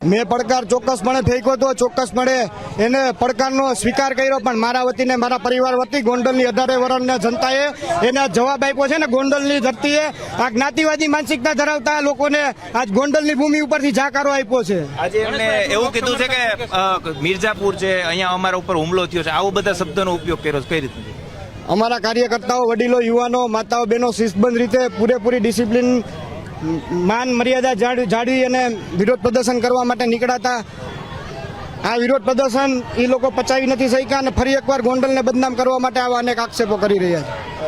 મેં પડકાર ચોક્કસપણે ફેંક્યો હતો ચોક્કસપણે એને પડકારનો સ્વીકાર કર્યો પણ મારા વતીને મારા પરિવાર વતી ગોંડલની અઢારે વર્ષના જનતાએ એને જવાબ આપ્યો છે ને ગોંડલની ધરતીએ આ જ્ઞાતિવાદી માનસિકતા ધરાવતા લોકોને આજ ગોંડલની ભૂમિ ઉપરથી જાકારો આપ્યો છે. આજે એમને એવું કીધું છે કે મિર્જાપુર છે અહીંયા અમારા ઉપર હુમલો થયો છે. આવો બધા શબ્દોનો ઉપયોગ કર્યો છે. કઈ રીતે? અમારા કાર્યકર્તાઓ વડીલો યુવાનો માતાઓ બહેનો શિસ્તબંધ રીતે પૂરેપૂરી ડિસિપ્લિન માન મર્યાદા જાળ- જાળવી અને વિરોધ પ્રદર્શન કરવા માટે નીકળાતા. આ વિરોધ પ્રદર્શન એ લોકો પચાવી નથી શક્યા અને ફરી એકવાર ગોંડલને બદનામ કરવા માટે આવા અનેક આક્ષેપો કરી રહ્યા છે.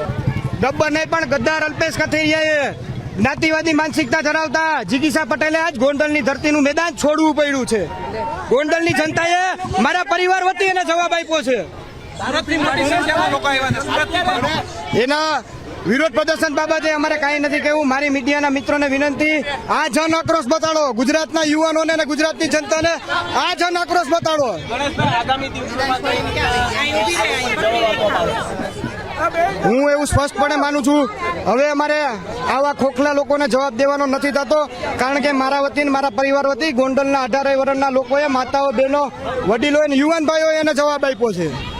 ડબ્બર નહીં પણ ગદ્દાર અલ્પેશ કથિરિયાએ જ્ઞાતિવાદી માનસિકતા ધરાવતા જીગીસા પટેલે આજ ગોંડલની ધરતીનું મેદાન છોડવું પડ્યું છે. ગોંડલની જનતાએ મારા પરિવાર વતી એને જવાબ આપ્યો છે. એના વિરોધ પ્રદર્શન બાબતે અમારે કાંઈ નથી કહેવું. મારી મીડિયાના મિત્રોને વિનંતી, આ જન આક્રોશ બતાડો. ગુજરાતના યુવાનોને અને ગુજરાતની જનતાને આ જન આક્રોશ બતાડો. હું એવું સ્પષ્ટપણે માનું છું, હવે અમારે આવા ખોખલા લોકોને જવાબ દેવાનો નથી થતો, કારણ કે મારા વતી મારા પરિવાર વતી ગોંડલના અઢારે વર્ષના લોકોએ માતાઓ, બહેનો, વડીલો યુવાન ભાઈઓએ એને જવાબ આપ્યો છે.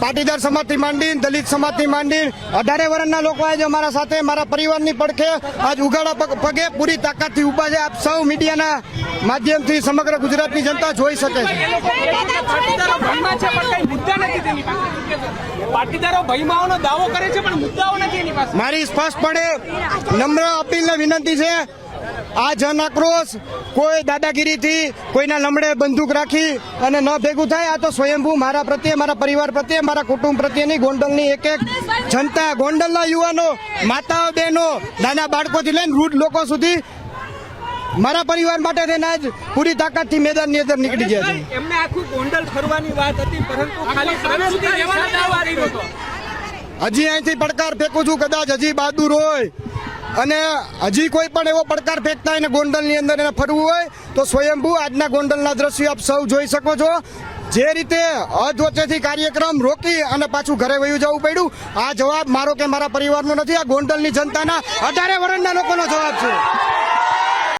પાટીદાર સમાજથી માંડી દલિત સમાજથી માંડી અઢારે વર્ષના લોકો આજે અમારા સાથે મારા પરિવારની પડખે આજ ઉઘાડા પગ- પૂરી તાકાતથી ઊભા છે. આપ સૌ મીડિયાના માધ્યમથી સમગ્ર ગુજરાતની જનતા જોઈ શકે છે. મારી સ્પષ્ટપણે નમ્ર અપીલને વિનંતી છે આ જન આક્રોશ કોઈ દાદાગીરીથી કોઈના લમડે બંદૂક રાખી અને ન ભેગું થાય આ તો સ્વયંભૂ મારા પ્રત્યે મારા પરિવાર પ્રત્યે મારા કુટુંબ પ્રત્યેની ગોંડલની એક એક જનતા ગોંડલના યુવાનો માતાઓ બહેનો નાના બાળકોથી લઈને વૃદ્ધ લોકો સુધી મારા પરિવાર માટે થઈને આજ પૂરી તાકાતથી મેદાનની અંદર નીકળી ગયા છે. એમને આખું ગોંડલ ફરવાની વાત હતી પરંતુ ખાલી હજી અહીંથી પડકાર ફેંકું છું કદાચ હજી બહાદુર હોય. અને હજી કોઈ પણ એવો પડકાર ફેંકતા એને ગોંડલની અંદર એને ફરવું હોય, તો સ્વયંભૂ આજના ગોંડલના દ્રશ્યો આપ સૌ જોઈ શકો છો. જે રીતે અધવચ્ચેથી કાર્યક્રમ રોકી અને પાછું ઘરે વયું જવું પડ્યું, આ જવાબ મારો કે મારા પરિવારનો નથી, આ ગોંડલની જનતાના અઢારે વર્ષના લોકોનો જવાબ છે.